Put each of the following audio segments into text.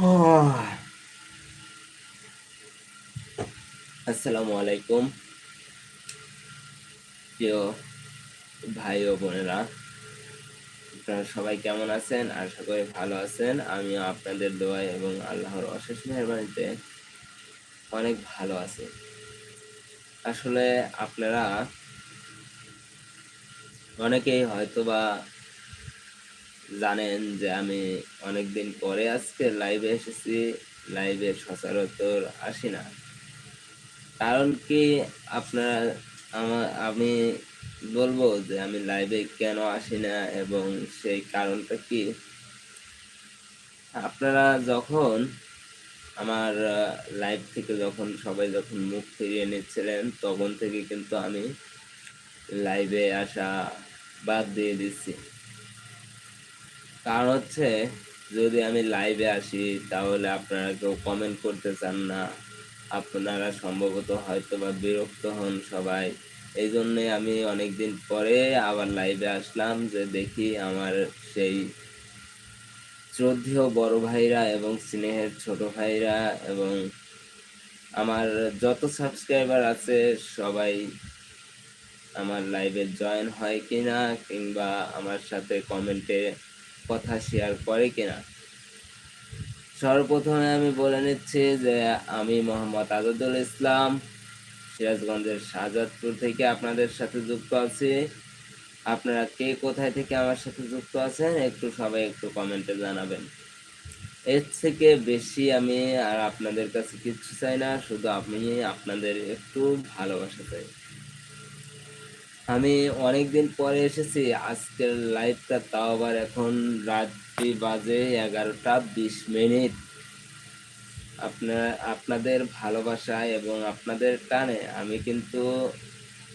আসসালামু আলাইকুম। প্রিয় ভাই ও বোনেরা, আপনারা সবাই কেমন আছেন? আশা করি ভালো আছেন। আমিও আপনাদের দোয়ায় এবং আল্লাহর অশেষ মেহরবানিতে অনেক ভালো আছি। আসলে আপনারা অনেকেই হয়তোবা জানেন যে আমি অনেকদিন পরে আজকে লাইভে এসেছি লাইভে সচরাচর আসি না। কারণ কি আপনারা আমার আমি বলব যে আমি লাইভে কেন আসি না এবং সেই কারণটা কি? আপনারা যখন আমার লাইভ থেকে যখন সবাই যখন মুখ ফিরিয়ে নিচ্ছিলেন, তখন থেকে কিন্তু আমি লাইভে আসা বাদ দিয়ে দিচ্ছি। কারণ হচ্ছে, যদি আমি লাইভে আসি, তাহলে আপনারা কেউ কমেন্ট করতে চান না। আপনারা সম্ভবত হয়তো বা বিরক্ত হন সবাই। এই জন্যে আমি অনেকদিন পরে আবার লাইভে আসলাম যে দেখি আমার সেই শ্রদ্ধেয় বড় ভাইরা এবং স্নেহের ছোট ভাইরা এবং আমার যত সাবস্ক্রাইবার আছে, সবাই আমার লাইভে জয়েন হয় কিনা কিংবা আমার সাথে কমেন্টে কথা শেয়ার করে কিনা। সর্বপ্রথমে আমি বলে নিচ্ছি যে, আমি মোহাম্মদ আজাদুল ইসলাম, সিরাজগঞ্জের শাহজাদপুর থেকে আপনাদের সাথে যুক্ত আছি। আপনারা কে কোথায় থেকে আমার সাথে যুক্ত আছেন, একটু সবাই একটু কমেন্টে জানাবেন। এর থেকে বেশি আমি আর আপনাদের কাছে কিচ্ছু চাই না, শুধু আমি আপনাদের একটু ভালোবাসা চাই। আমি অনেক দিন পরে এসেছি। আজকের লাইভটা তাও আবার এখন রাত্রি বাজে এগারোটা বিশ মিনিট। আপনার, আপনাদের ভালোবাসা এবং আপনাদের টানে আমি কিন্তু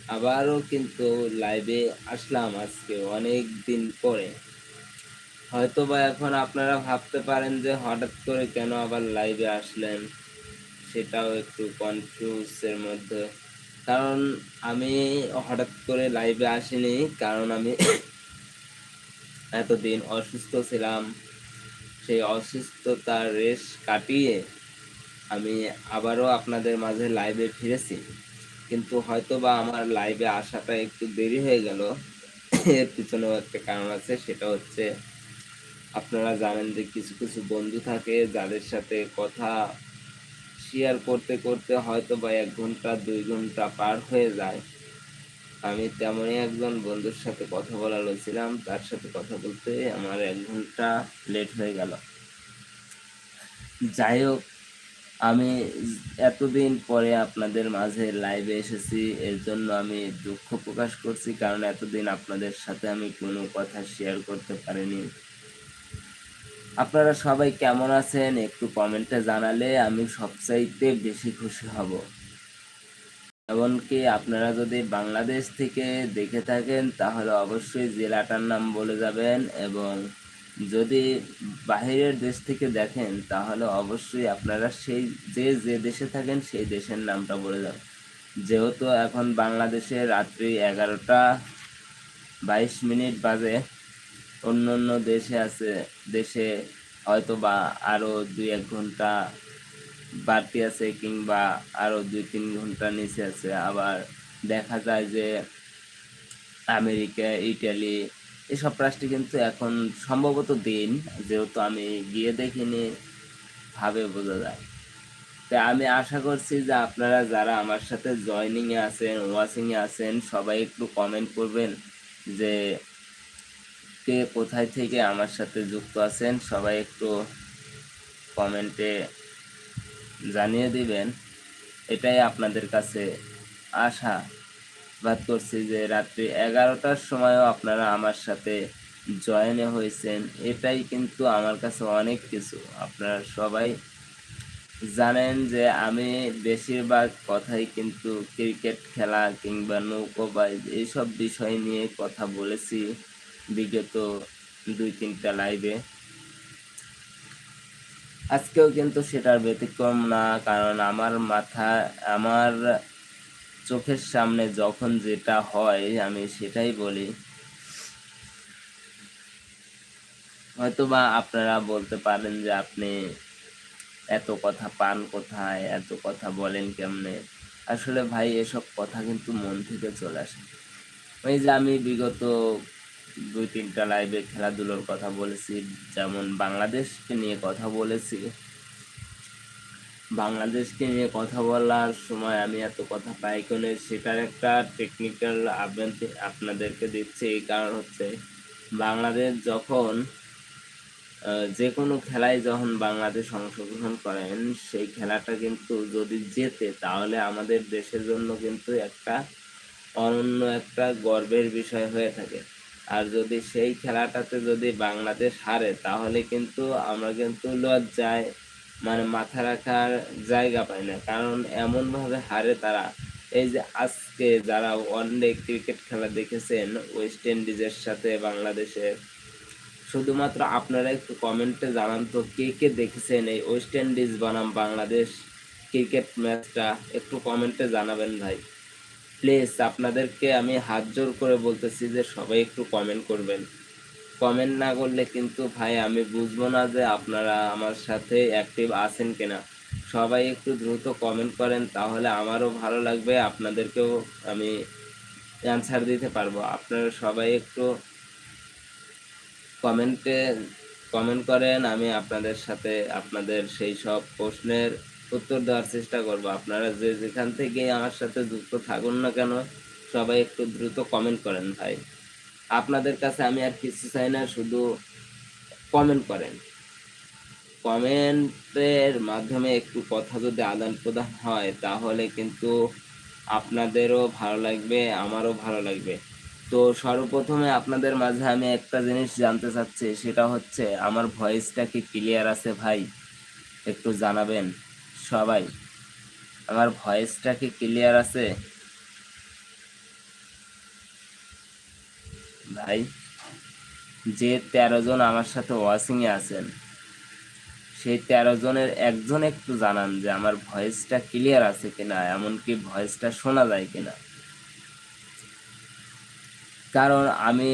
আবারও কিন্তু লাইভে আসলাম আজকে অনেক দিন পরে। হয়তো বা এখন আপনারা ভাবতে পারেন যে হঠাৎ করে কেন আবার লাইভে আসলেন, সেটাও একটু কনফিউজের মধ্যে। কারণ আমি হঠাৎ করে লাইভে আসিনি, কারণ আমি এতদিন অসুস্থ ছিলাম। সেই অসুস্থতার রেশ কাটিয়ে আমি আবারও আপনাদের মাঝে লাইভে ফিরেছি। কিন্তু হয়তো বা আমার লাইভে আসাটা একটু দেরি হয়ে গেল। এর পিছনেও একটা কারণ আছে, সেটা হচ্ছে আপনারা জানেন যে কিছু কিছু বন্ধু থাকে যাদের সাথে কথা শেয়ার করতে করতে হয়তো বা এক ঘণ্টা, দুই ঘণ্টা পার হয়ে যায়। আমি তেমনই একজন বন্ধুর সাথে কথা বলা লইছিলাম। তার সাথে কথা বলতে আমার এক ঘণ্টা লেট হয়ে গেল। যাই হোক, আমি এতদিন পরে আপনাদের মাঝে লাইভে এসেছি। এর জন্য আমি দুঃখ প্রকাশ করছি, কারণ এতদিন আপনাদের সাথে আমি কোনো কথা শেয়ার করতে পারিনি। আপনারা সবাই কেমন আছেন একটু কমেন্টে জানালে আমি সবচাইতে বেশি খুশি হব। এমনকি আপনারা যদি বাংলাদেশ থেকে দেখে থাকেন, তাহলে অবশ্যই জেলাটার নাম বলে যাবেন এবং যদি বাহিরের দেশ থেকে দেখেন, তাহলে অবশ্যই আপনারা সেই যে যে দেশে থাকেন, সেই দেশের নামটা বলে যাবেন। যেহেতু এখন বাংলাদেশে রাত্রি এগারোটা বাইশ মিনিট বাজে। অন্য অন্য দেশে আছে, দেশে হয়তো বা আরও দুই এক ঘণ্টা বাড়তি আছে কিংবা আরও দুই তিন ঘণ্টা নিচে আছে। আবার দেখা যায় যে আমেরিকা, ইটালি এসব রাষ্ট্রে কিন্তু এখন সম্ভবত দিন, যেহেতু আমি গিয়ে দেখিনি, ভাবে বোঝা যায়। তাই আমি আশা করছি যে আপনারা যারা আমার সাথে জয়নিংয়ে আছেন ওয়াচিংয়ে আছেন, সবাই একটু কমেন্ট করবেন যে কে কোথায় থেকে আমার সাথে যুক্ত আছেন সবাই একটু কমেন্টে জানিয়ে দিবেন। এটাই আপনাদের কাছে আশা বাদ করছি যে রাত্রি এগারোটার সময়ও আপনারা আমার সাথে জয়েনে হয়েছেন। এটাই কিন্তু আমার কাছে অনেক কিছু। আপনারা সবাই জানেন যে আমি বেশিরভাগ কথাই কিন্তু ক্রিকেট খেলা কিংবা নৌকো নৌকোবাইজ এইসব বিষয় নিয়ে কথা বলেছি। বিগত দুই তিনটা লাইভে আজকেও কিন্তু সেটার ব্যতিক্রম না, কারণ আমার মাথা, আমার চোখের সামনে যখন যেটা হয়, আমি সেটাই বলি। হয়তোবা আপনারা বলতে পারেন যে আপনি এত কথা পান কোথায়, এত কথা বলেন কেমনে? আসলে ভাই, এসব কথা কিন্তু মন থেকে চলে আসে। ওই যে আমি বিগত দুই তিনটা লাইভে খেলাধুলোর কথা বলেছি, যেমন বাংলাদেশকে নিয়ে কথা বলেছি। বাংলাদেশকে নিয়ে কথা বলার সময় আমি এত কথা পাই কেন, সেটার একটা টেকনিক্যাল আপনাদেরকে দিচ্ছি, এই কারণ হচ্ছে বাংলাদেশ যখন যে কোনো খেলায় যখন বাংলাদেশ অংশগ্রহণ করেন, সেই খেলাটা কিন্তু যদি জেতে, তাহলে আমাদের দেশের জন্য কিন্তু একটা অনন্য একটা গর্বের বিষয় হয়ে থাকে। আর যদি সেই খেলাটাতে যদি বাংলাদেশ হারে, তাহলে কিন্তু আমরা কিন্তু লজ্জায় মানে মাথা রাখার জায়গা পাই না। কারণ এমনভাবে হারে তারা, এই যে আজকে যারা ওয়ানডে ক্রিকেট খেলা দেখেছেন ওয়েস্ট ইন্ডিজের সাথে বাংলাদেশের, শুধুমাত্র আপনারা একটু কমেন্টে জানান তো, কে কে দেখেছেন এই ওয়েস্ট ইন্ডিজ বনাম বাংলাদেশ ক্রিকেট ম্যাচটা একটু কমেন্টে জানাবেন ভাই। প্লিজ আপনাদেরকে আমি হাত জোর করে বলতেছি যে সবাই একটু কমেন্ট করবেন। কমেন্ট না করলে কিন্তু ভাই আমি বুঝব না যে আপনারা আমার সাথে অ্যাক্টিভ আছেন কিনা। সবাই একটু দ্রুত কমেন্ট করেন, তাহলে আমারও ভালো লাগবে, আপনাদেরকেও আমি অ্যান্সার দিতে পারব। আপনারা সবাই একটু কমেন্টে কমেন্ট করেন, আমি আপনাদের সাথে আপনাদের সেই সব প্রশ্নের উত্তর দেওয়ার চেষ্টা করব। আপনারা যে যেখান থেকে আমার সাথে যুক্ত থাকুন না কেন, সবাই একটু দ্রুত কমেন্ট করেন ভাই। আপনাদের কাছে আমি আর কিছু চাই না, শুধু কমেন্ট করেন। কমেন্টের মাধ্যমে একটু কথা যদি আদান প্রদান হয়, তাহলে কিন্তু আপনাদেরও ভালো লাগবে, আমারও ভালো লাগবে। তো সর্বপ্রথমে আপনাদের মাঝে আমি একটা জিনিস জানতে চাচ্ছি, সেটা হচ্ছে, আমার ভয়েসটা কি ক্লিয়ার আছে ভাই? একটু জানাবেন। সবাই। আমার ভয়েসটা কি ক্লিয়ার আছে? ভাই, যে তেরো জন আমার সাথে ওয়াচিং এ আছেন, সেই তেরো জনের একজন একটু জানান যে আমার ভয়েসটা ক্লিয়ার আছে কিনা, এমনকি ভয়েসটা শোনা যায় কিনা। কারণ আমি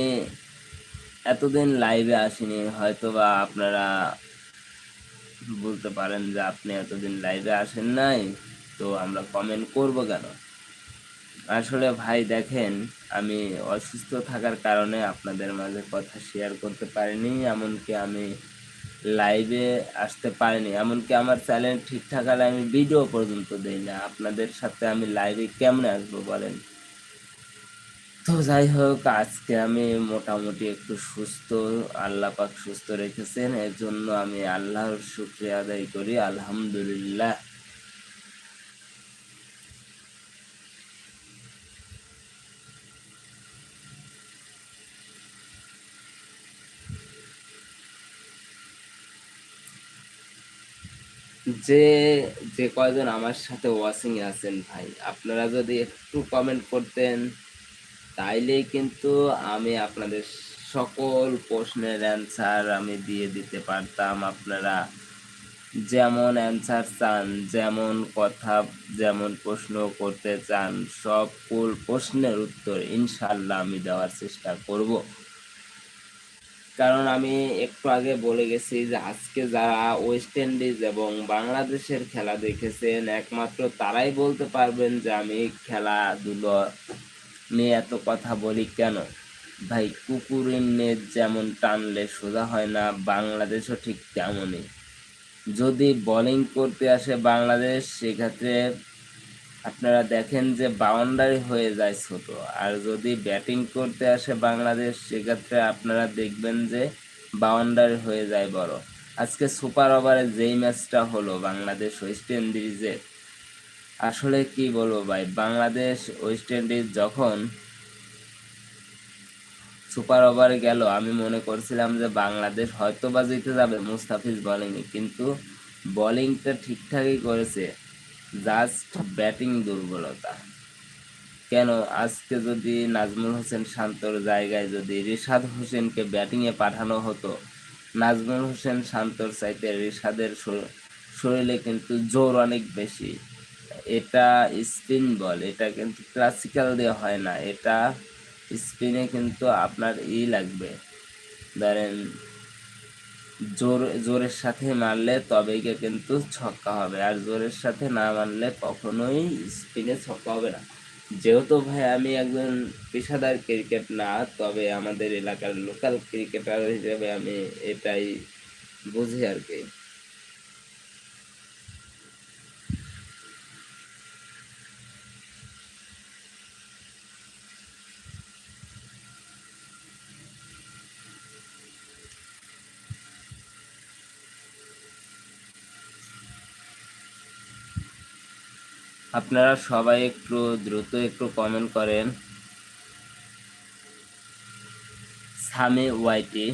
এতদিন লাইভে আসিনি হয়তো বা আপনারা বলতে পারেন যে আপনি এতদিন লাইভে আসেন নাই, তো আমরা কমেন্ট করব কেন? আসলে ভাই দেখেন, আমি অসুস্থ থাকার কারণে আপনাদের মাঝে কথা শেয়ার করতে পারিনি, এমনকি আমি লাইভে আসতে পারিনি। এমনকি আমার চ্যানেল ঠিকঠাক হলে আমি ভিডিও পর্যন্ত দিই না। আপনাদের সাথে আমি লাইভে কেমনে আসব বলেন? তো যাই হোক, আজকে আমি মোটামুটি একটু সুস্থ, আল্লাহ পাক সুস্থ রেখেছেন এর জন্য আমি আল্লাহর শুক্রিয়া আদায় করি, আলহামদুলিল্লাহ। যে যে কয়জন আমার সাথে ওয়াচিং আছেন ভাই, আপনারা যদি একটু কমেন্ট করতেন। তাইলেই কিন্তু আমি আপনাদের সকল প্রশ্নের অ্যান্সার আমি দিয়ে দিতে পারতাম। আপনারা যেমন অ্যান্সার চান, যেমন কথা, যেমন প্রশ্ন করতে চান, সকল প্রশ্নের উত্তর ইনশাল্লাহ আমি দেওয়ার চেষ্টা করব। কারণ আমি একটু আগে বলে গেছি যে আজকে যারা ওয়েস্ট ইন্ডিজ এবং বাংলাদেশের খেলা দেখেছেন, একমাত্র তারাই বলতে পারবেন যে আমি খেলাধুলো নিয়ে এত কথা বলি কেন? ভাই, কুকুরের নেট যেমন টানলে সোজা হয় না, বাংলাদেশও ঠিক তেমনই। যদি বোলিং করতে আসে বাংলাদেশ, সেক্ষেত্রে আপনারা দেখেন যে বাউন্ডারি হয়ে যায় ছোট। আর যদি ব্যাটিং করতে আসে বাংলাদেশ, সেক্ষেত্রে আপনারা দেখবেন যে বাউন্ডারি হয়ে যায় বড়। আজকে সুপার ওভারে যেই ম্যাচটা হলো বাংলাদেশ ওয়েস্ট ইন্ডিজের আসলে কি বলব ভাই, বাংলাদেশ ওয়েস্ট ইন্ডিজ যখন সুপার ওভারে গেল, আমি মনে করছিলাম যে বাংলাদেশ হয়তো বা জিতে যাবে, মুস্তাফিজ বোলিংয়ে কিন্তু বোলিংটা ঠিকঠাকই করেছে জাস্ট ব্যাটিং দুর্বলতা। কেন? আজকে যদি নাজমুল হোসেন শান্তর জায়গায় যদি রিশাদ হোসেনকে ব্যাটিংয়ে পাঠানো হতো, নাজমুল হোসেন শান্তর চাইতে রিশাদের শরীরে কিন্তু জোর অনেক বেশি। এটা স্পিন বল, এটা কিন্তু ক্লাসিক্যাল দিয়ে হয় না, এটা স্পিনে কিন্তু আপনার ই লাগবে। ধরেন, জোর, জোরের সাথে মারলে তবেই কিন্তু ছক্কা হবে, আর জোরের সাথে না মারলে কখনোই স্পিনে ছক্কা হবে না। যেহেতু ভাই আমি একজন পেশাদার ক্রিকেট না, তবে আমাদের এলাকার লোকাল ক্রিকেটার হিসেবে আমি এটাই বুঝি আর কি। আপনারা সবাই একটু দ্রুত একটু কমেন্ট করেন। সামি ওয়াইটি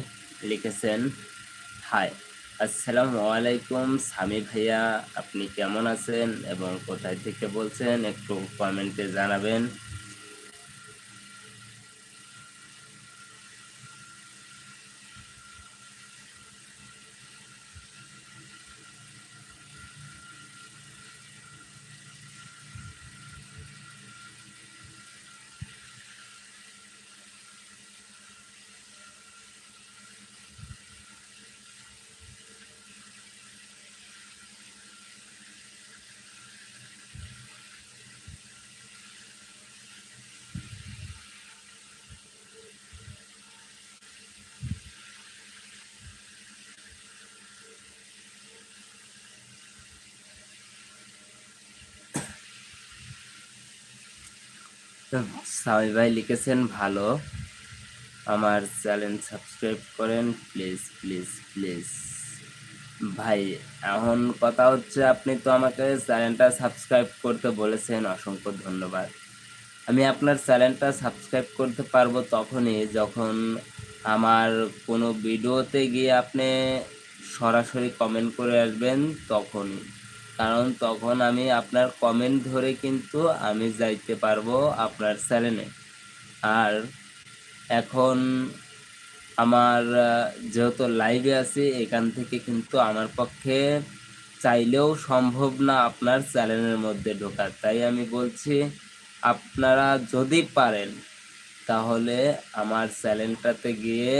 লিখেছেন, হাই, আসসালামু আলাইকুম সামি ভাইয়া, আপনি কেমন আছেন এবং কোথায় থেকে বলছেন একটু কমেন্টে জানাবেন। সামি ভাই লিখেছেন ভালো। আমার চ্যানেল সাবস্ক্রাইব করেন, প্লিজ প্লিজ প্লিজ। ভাই, এখন কথা হচ্ছে, আপনি তো আমাকে চ্যানেলটা সাবস্ক্রাইব করতে বলেছেন, অসংখ্য ধন্যবাদ। আমি আপনার চ্যানেলটা সাবস্ক্রাইব করতে পারব তখনই যখন আমার কোনো ভিডিওতে গিয়ে আপনি সরাসরি কমেন্ট করে আসবেন তখনই। কারণ তখন আমি আপনার কমেন্ট ধরে কিন্তু আমি যাইতে পারব আপনার চ্যানেলে আর এখন আমার যেহেতু লাইভে আছি, এখান থেকে কিন্তু আমার পক্ষে চাইলেও সম্ভব না আপনার চ্যানেলের মধ্যে ঢোকার। তাই আমি বলছি, আপনারা যদি পারেন, তাহলে আমার চ্যানেলটাতে গিয়ে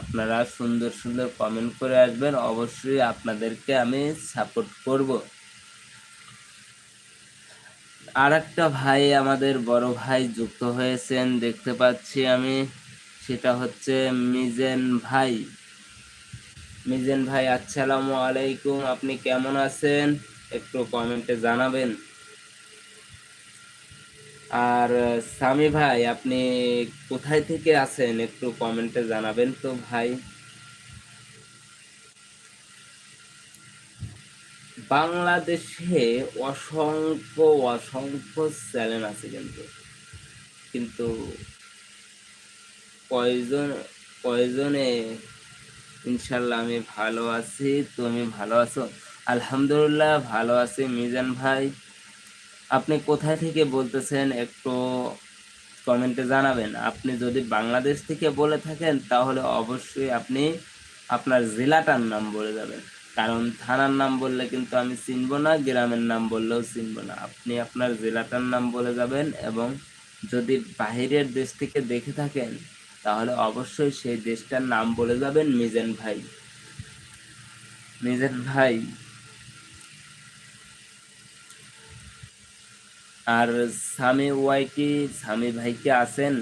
আপনারা সুন্দর সুন্দর কমেন্ট করে আসবেন। অবশ্যই আপনাদেরকে আমি সাপোর্ট করব। আর একটা ভাই আমাদের বড় ভাই যুক্ত হয়েছেন, দেখতে পাচ্ছি আমি। সেটা হচ্ছে মিজেন ভাই। মিজেন ভাই, আসসালামু আলাইকুম, আপনি কেমন আছেন? একটু কমেন্টে জানাবেন। আর সামি ভাই, আপনি কোথায় থেকে আছেন? একটু কমেন্টে জানাবেন তো ভাই। বাংলাদেশে অসংখ্য অসংখ্য চ্যানেল আছে কিন্তু। কিন্তু কয়জন, কয়জনে ইনশাল্লাহ আমি ভালো আছি, তুমি ভালো আছো? আলহামদুলিল্লাহ ভালো আছি মিজান ভাই। আপনি কোথায় থেকে বলতেছেন একটু কমেন্টে জানাবেন। আপনি যদি বাংলাদেশ থেকে বলে থাকেন, তাহলে অবশ্যই আপনি আপনার জেলাটার নাম বলে যাবেন। কারণ থানার নাম বললে কিন্তু আমি চিনবো না, গ্রামের নাম বললেও চিনবো না। আপনি আপনার জেলাটার নাম বলে যাবেন এবং যদি বাহিরের দেশ থেকে দেখে থাকেন, তাহলে অবশ্যই সেই দেশটার নাম বলে যাবেন মিজেন ভাই। মিজেন ভাই। আর স্বামী ওয়াই কি, স্বামী ভাই কি আছেন?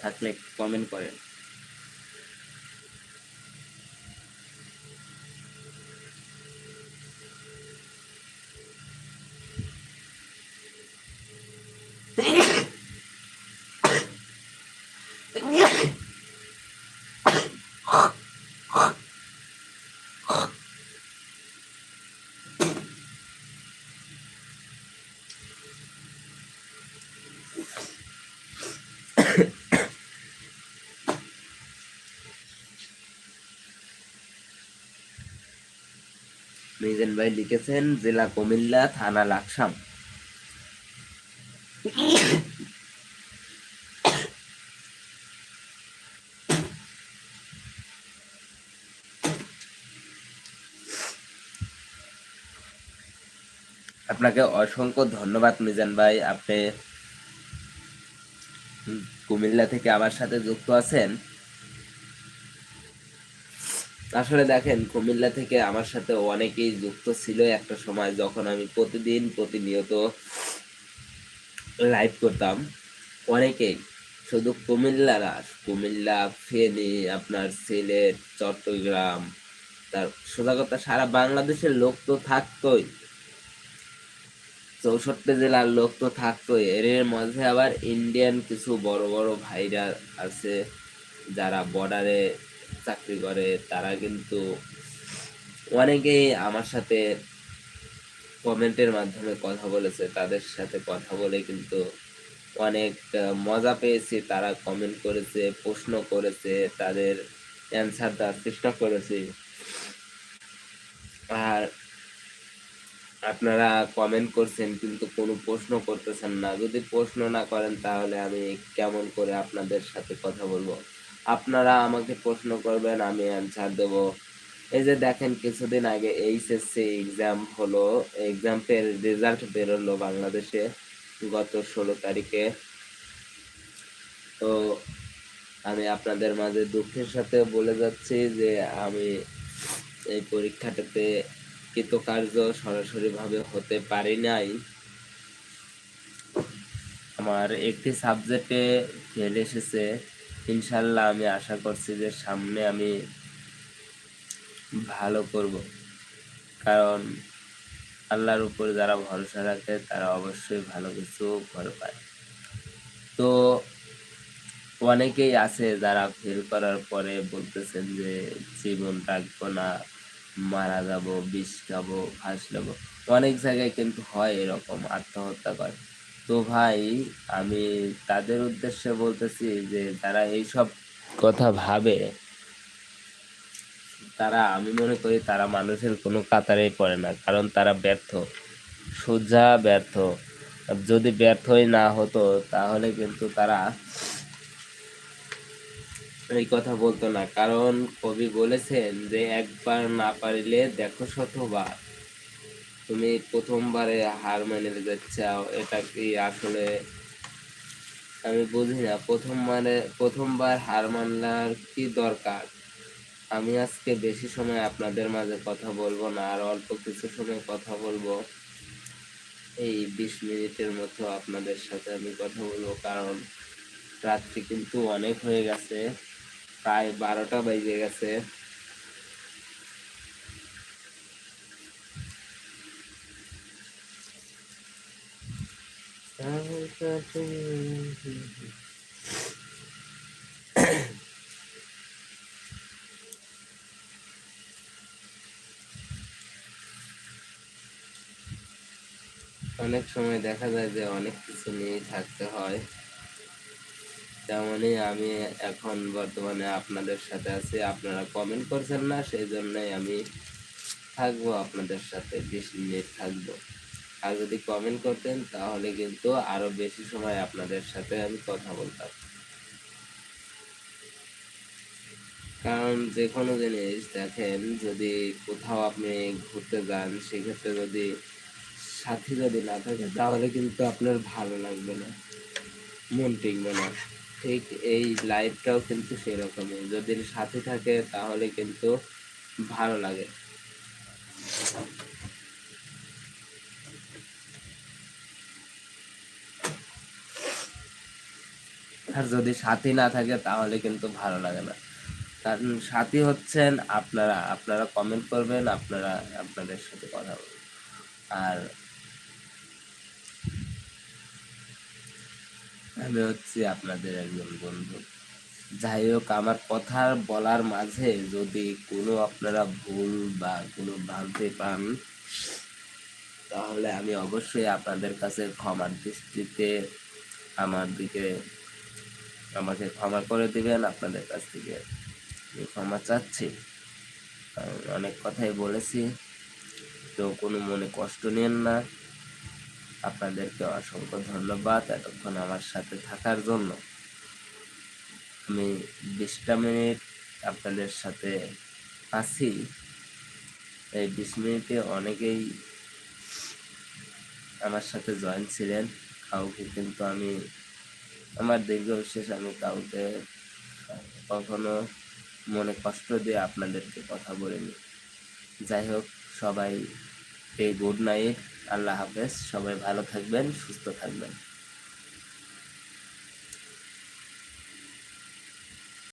থাকলে কমেন্ট করেন। মিজান ভাই লিখেছেন, জেলা কুমিল্লা, থানা লাকসাম। আপনাকে অসংখ্য ধন্যবাদ মিজান ভাই, আপনি কুমিল্লা থেকে আমার সাথে যুক্ত আছেন। আসলে দেখেন, কুমিল্লা থেকে আমার সাথে অনেকেই যুক্ত ছিল একটা সময় যখন আমি প্রতিদিন প্রতিনিয়ত লাইভ করতাম। অনেকেই, শুধু কুমিল্লা না কুমিল্লা, ফেনী, আপনার সিলেট, চট্টগ্রাম, তার সোজা কথা, সারা বাংলাদেশের লোক তো থাকতোই। চৌষট্টি জেলার লোক তো থাকতোই। এর মাঝে আবার ইন্ডিয়ান কিছু বড় বড় ভাইরা আছে, যারা বর্ডারে চাকরি করে, তারা কিন্তু অনেকেই আমার সাথে কমেন্টের মাধ্যমে কথা বলেছে। তাদের সাথে কথা বলে কিন্তু অনেক মজা পেয়েছি। তারা কমেন্ট করেছে, প্রশ্ন করেছে, তাদের অ্যান্সার দেওয়ার চেষ্টা করেছি। আর আপনারা কমেন্ট করছেন কিন্তু কোনো প্রশ্ন করতেছেন না। যদি প্রশ্ন না করেন তাহলে আমি কেমন করে আপনাদের সাথে কথা বলব? আপনারা আমাকে প্রশ্ন করবেন, আমি অ্যান্সার দেব। এই যে দেখেন, কিছুদিন আগে এইচএসসি এক্সাম হলো এক্সামের রেজাল্ট বেরোলো বাংলাদেশে গত ষোলো তারিখে। তো আমি আপনাদের মাঝে দুঃখের সাথে বলে যাচ্ছি যে আমি এই পরীক্ষাটাতে কৃতকার্য সরাসরিভাবে হতে পারি নাই। আমার একটি সাবজেক্টে ফেল এসেছে। ইনশাল্লাহ আমি আশা করছি যে সামনে আমি ভালো করব। কারণ আল্লাহর উপর যারা ভরসা রাখে, তারা অবশ্যই ভালো কিছু করে পায়। তো অনেকেই আছে যারা ফেল করার পরে বলতেছেন যে, জীবন রাখব না, মারা যাব, বিষ খাব, ফাঁস নেব অনেক জায়গায় কিন্তু হয় এরকম আত্মহত্যা করে। তো ভাই, আমি তাদের উদ্দেশ্যে বলতেছি যে যারা এইসব কথা ভাবে, তারা, আমি মনে করি তারা মানুষের কোনো কাতারেই পড়ে না, কারণ তারা ব্যর্থ। সোজা ব্যর্থ। যদি ব্যর্থই না হতো, তাহলে কিন্তু তারা এই কথা বলতো না। কারণ কবি বলেছেন যে, একবার না পারিলে দেখো শতবার। তুমি প্রথমবারে হার মেনে নিতে চাও, এটা কি আসলে আমি বুঝি না। প্রথমবারে, প্রথমবার হার মানলার কি দরকার? আমি আজকে বেশি সময় আপনাদের মাঝে কথা বলব না, আর অল্প কিছু সময় কথা বলব। এই বিশ মিনিটের মতো আপনাদের সাথে আমি কথা বলব, কারণ রাত্রি কিন্তু অনেক হয়ে গেছে, প্রায় বারোটা বেজে গেছে। অনেক সময় দেখা যায় যে অনেক কিছু নিয়েই থাকতে হয়। তেমনই আমি এখন বর্তমানে আপনাদের সাথে আছি। আপনারা কমেন্ট করছেন না সেই জন্যই আমি থাকব, আপনাদের সাথে বেশি মিনিট থাকব। আর যদি কমেন্ট করতেন, তাহলে কিন্তু আরও বেশি সময় আপনাদের সাথে আমি কথা বলতাম। কারণ যে কোনো জিনিস দেখেন, যদি কোথাও আপনি ঘুরতে যান, সেক্ষেত্রে যদি সাথী যদি না থাকে, তাহলে কিন্তু আপনার ভালো লাগবে না। মন টিকবে না। ঠিক এই লাইফটাও কিন্তু সেরকমই। যদি সাথী থাকে, তাহলে কিন্তু ভালো লাগে। আর যদি সাথী না থাকে তাহলে কিন্তু ভালো লাগে না। কারণ সাথী হচ্ছেন আপনারা আপনারা কমেন্ট করবেন, আপনারা আপনাদের সাথে কথা বলবেন। আর আমি হচ্ছি আপনাদের একজন বন্ধু। যাই হোক, আমার কথা বলার মাঝে যদি কোনো আপনারা ভুল বা কোনো ভ্রান্তি পান, তাহলে আমি অবশ্যই আপনাদের কাছে ক্ষমার দৃষ্টিতে আমার দিকে আমাকে ক্ষমা করে দিবেন আপনাদের কাছ থেকে। ক্ষমা চাচ্ছি, কারণ অনেক কথাই বলেছি। তো কোনো মনে কষ্ট নেন না। আপনাদেরকে অসংখ্য ধন্যবাদ এতক্ষণ আমার সাথে থাকার জন্য। আমি বিশটা মিনিট আপনাদের সাথে আছি। এই বিশ মিনিটে অনেকেই আমার সাথে জয়েন ছিলেন। কাউকে কিন্তু আমি আমার দীর্ঘ বিশ্বাস আমি কাউকে কখনো মনে কষ্ট দিয়ে আপনাদেরকে কথা বলিনি। যাই হোক, সবাই, এই গুড নাইট আল্লাহ হাফেজ, সবাই ভালো থাকবেন, সুস্থ থাকবেন।